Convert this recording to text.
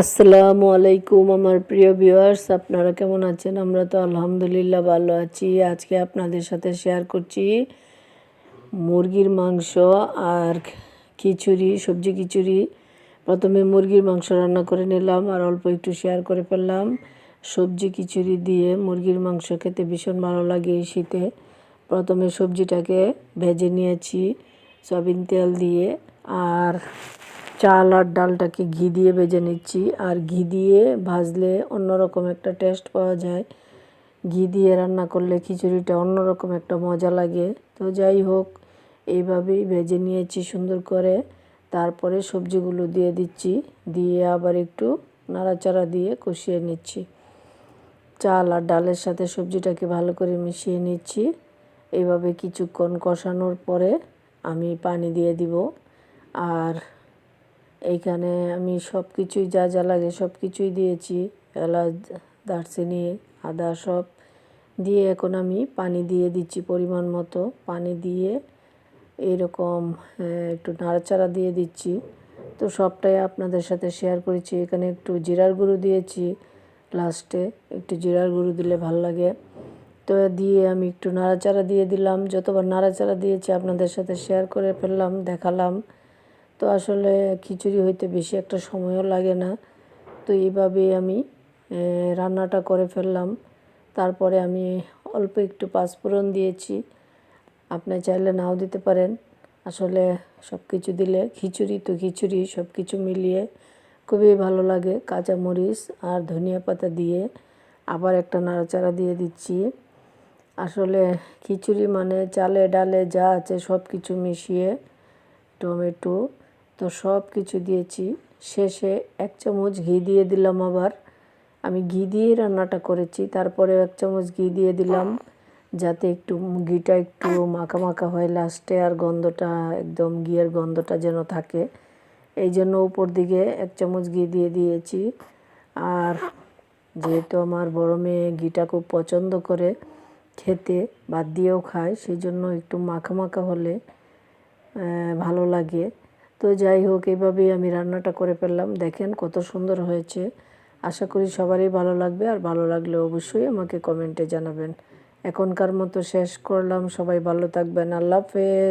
আসসালামু আলাইকুম, আমার প্রিয় ভিউয়ার্স আপনারা কেমন আছেন? আমরা তো আলহামদুলিল্লাহ ভালো আছি। আজকে আপনাদের সাথে শেয়ার করছি মুরগির মাংস আর খিচুড়ি, সবজি খিচুড়ি। প্রথমে মুরগির মাংস রান্না করে নিলাম আর অল্প একটু শেয়ার করে ফেললাম। সবজি খিচুড়ি দিয়ে মুরগির মাংস খেতে ভীষণ ভালো লাগে এই শীতে। প্রথমে সবজিটাকে ভেজে নিয়েছি, সয়াবিন তেল দিয়ে আর চাল আর ডালটাকে ঘি দিয়ে ভেজে নিচ্ছি। আর ঘি দিয়ে ভাজলে অন্যরকম একটা টেস্ট পাওয়া যায়। ঘি দিয়ে রান্না করলে খিচুড়িটা অন্যরকম একটা মজা লাগে। তো যাই হোক, এইভাবেই ভেজে নিয়েছি সুন্দর করে। তারপরে সবজিগুলো দিয়ে দিচ্ছি। দিয়ে আবার একটু নাড়াচাড়া দিয়ে কষিয়ে নিচ্ছি। চাল আর ডালের সাথে সবজিটাকে ভালো করে মিশিয়ে নিচ্ছি। এইভাবে কিছুক্ষণ কষানোর পরে আমি পানি দিয়ে দিব। আর এইখানে আমি সব কিছুই যা যা লাগে সব কিছুই দিয়েছি। এলাচ, দারচিনি, আদা সব দিয়ে এখন আমি পানি দিয়ে দিচ্ছি পরিমাণ মতো। পানি দিয়ে এইরকম একটু নাড়াচাড়া দিয়ে দিচ্ছি। তো সবটাই আপনাদের সাথে শেয়ার করেছি। এখানে একটু জিরার গুঁড়ো দিয়েছি লাস্টে একটু জিরার গুঁড়ো দিলে ভালো লাগে। তো দিয়ে আমি একটু নাড়াচাড়া দিয়ে দিলাম। যতবার নাড়াচাড়া দিয়েছি আপনাদের সাথে শেয়ার করে ফেললাম, দেখালাম। তো আসলে খিচুড়ি হইতে বেশি একটা সময়ও লাগে না। তো এইভাবেই আমি রান্নাটা করে ফেললাম। তারপরে আমি অল্প একটু পাঁচফোড়ন দিয়েছি। আপনি চাইলে নাও দিতে পারেন। আসলে সব কিছু দিলে খিচুড়ি তো খিচুড়ি সব কিছু মিলিয়ে খুবই ভালো লাগে। কাঁচামরিচ আর ধনিয়া পাতা দিয়ে আবার একটা নাড়াচাড়া দিয়ে দিচ্ছি। আসলে খিচুড়ি মানে চালে ডালে যা আছে সব কিছু মিশিয়ে টমেটো তো সব কিছু দিয়েছি। শেষে এক চামচ ঘি দিয়ে দিলাম আবার। আমি ঘি দিয়ে রান্নাটা করেছি, তারপরে এক চামচ ঘি দিয়ে দিলাম যাতে একটু ঘিটা একটু মাখা মাখা হয়, লাস্টে আর গন্ধটা, একদম ঘিয়ের গন্ধটা যেন থাকে। এই জন্য উপর দিকে এক চামচ ঘি দিয়ে দিয়েছি। আর যেহেতু আমার বড় মেয়ে ঘিটা খুব পছন্দ করে, খেতে বাদ দিয়েও খায় সেই জন্য একটু মাখা মাখা হলে ভালো লাগে। তো যাই হোক এইভাবেই আমি রান্নাটা করে ফেললাম। দেখেন কত সুন্দর হয়েছে। আশা করি সবারই ভালো লাগবে, আর ভালো লাগলে অবশ্যই আমাকে কমেন্টে জানাবেন। এখনকার মতো শেষ করলাম। সবাই ভালো থাকবেন। আল্লাহ হাফেজ।